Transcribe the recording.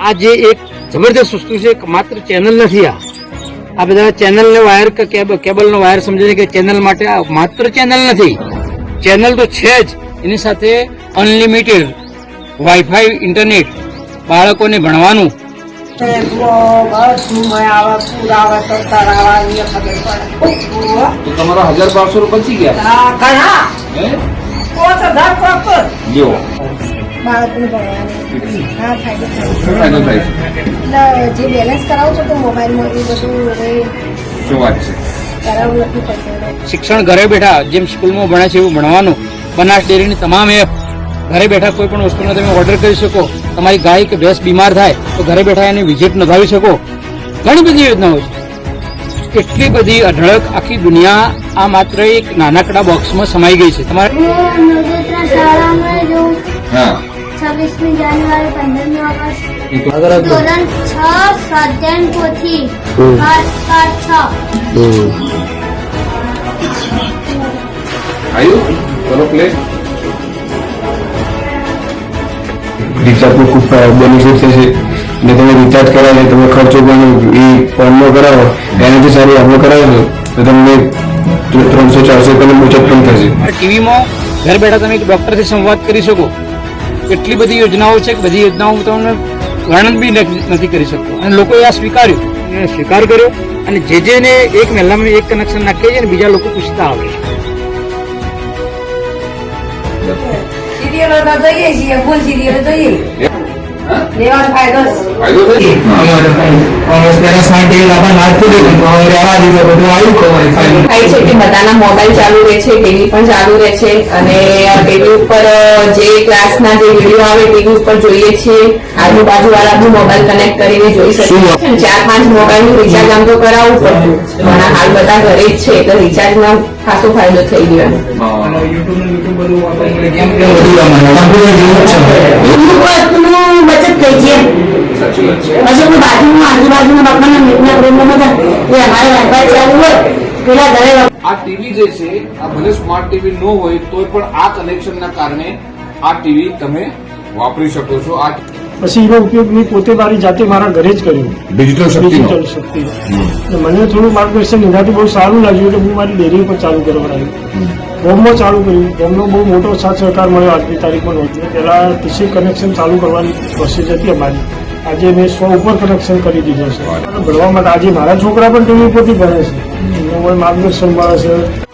આ જે એક જબરદસ્ત વસ્તુ છે માત્ર ચેનલ નથી આ. આ બધા ચેનલને વાયર કે કેબલ કેબલનો વાયર સમજે છે કે ચેનલ માટે આ માત્ર ચેનલ નથી. ચેનલ તો છે જ. એની સાથે અનલિમિટેડ વાઈફાઈ ઇન્ટરનેટ બાળકોને ભણવાનું. તો તમારા હજાર બારસો રૂપિયા બચી ગયા. બાળકોને ભણવાની હા ફાયદો થાય શું ફાયદો થાય છે. એટલે જે બેલેન્સ કરાવો છો તો મોબાઈલમાં એ બધું હવે શું વાત છે? કરાવવું નથી પડતું શિક્ષણ ઘરે બેઠા જેમ સ્કૂલમાં ભણે છે એવું ભણવાનું. બનાસ ડેરીની તમામ એપ ઘરે બેઠા કોઈ પણ વસ્તુનો તમે ઓર્ડર કરી શકો. તમારી ગાય કે ભેંસ બીમાર થાય તો ઘરે બેઠા એની વિઝિટ નોંધાવી શકો. ઘણી બધી યોજનાઓ છે. એટલી બધી અઢળક આખી દુનિયા આ માત્ર એક નાનકડા બોક્સમાં સમાઈ ગઈ છે. તમારે હું. છવ્વીસમી જાન્યુઆરી પંદરમી ઓગસ્ટ. ધોરણ છ સ્વાધ્યાયન પોથી છ. આવ્યું ચલો પ્લે રિચાર્જનું ખૂબ બેનિફિટ થશે ને તમે રિચાર્જ કરાવે તમે ખર્ચો પણ એ ફોનમાં કરાવો એનાથી સારી આપણે કરાવો તો તમને ત્રણસો ચારસો રૂપિયાની બચત પણ થશે. ટીવીમાં ઘર બેઠા તમે એક ડોક્ટરથી સંવાદ કરી શકો. એટલી બધી યોજનાઓ છે કે બધી યોજનાઓ હું તમને વર્ણન બી નથી નથી કરી શકતો. અને લોકોએ આ સ્વીકાર્યું. એને સ્વીકાર કર્યો અને જે જેને એક મહિલામાં એક કનેક્શન નાખીએ છીએ અને બીજા લોકો પૂછતા આવે. છે સિરિયલો તો જોઈએ છીએ ફૂલ સિરિયલો જોઈએ. લેવાનો ફાયદો છે. ફાયદો થાય થાય છે કે બધાના મોબાઈલ ચાલુ રહે છે ટીવી પણ ચાલુ રહે છે અને ટીવી ઉપર જે ક્લાસના જે વીડિયો આવે ટીવી ઉપર જોઈએ છીએ. આજુબાજુ વાળા બી મોબાઈલ કનેક્ટ કરીને જોઈ શકીએ છીએ. ચાર પાંચ મોબાઈલનું રિચાર્જ આમ તો કરાવવું પડતું પણ હાલ બધા ઘરે જ છે એટલે રિચાર્જમાં ખાસો ફાયદો થઈ ગયો યુટ્યુબ બધું બચત એ ચાલુ હોય પેલા ઘરે આ ટીવી જે છે આ ભલે સ્માર્ટ ટીવી ન હોય તો પણ આ કનેક્શનના કારણે આ ટીવી તમે વાપરી શકો છો. આ પછી એનો ઉપયોગ મેં પોતે મારી જાતે મારા ઘરે જ કર્યો. Digital digital Shakti. મને થોડું માર્ગદર્શન એનાથી બહુ સારું લાગ્યું એટલે હું મારી ડેરી પર ચાલુ કરવા આવ્યું ગોમમાં ચાલુ કર્યું. ગોમનો બહુ મોટો સાથ સહકાર મળ્યો આજની તારીખમાં નોંધ્યો પહેલાં ટીસી કનેક્શન ચાલુ કરવાની પ્રોસેસ હતી અમારી. આજે મેં સો ઉપર કનેક્શન કરી દીધો છે. ભણવા માટે આજે મારા છોકરા પણ ટીવી ઉપરથી ભણે છે. માર્ગદર્શન મળે છે.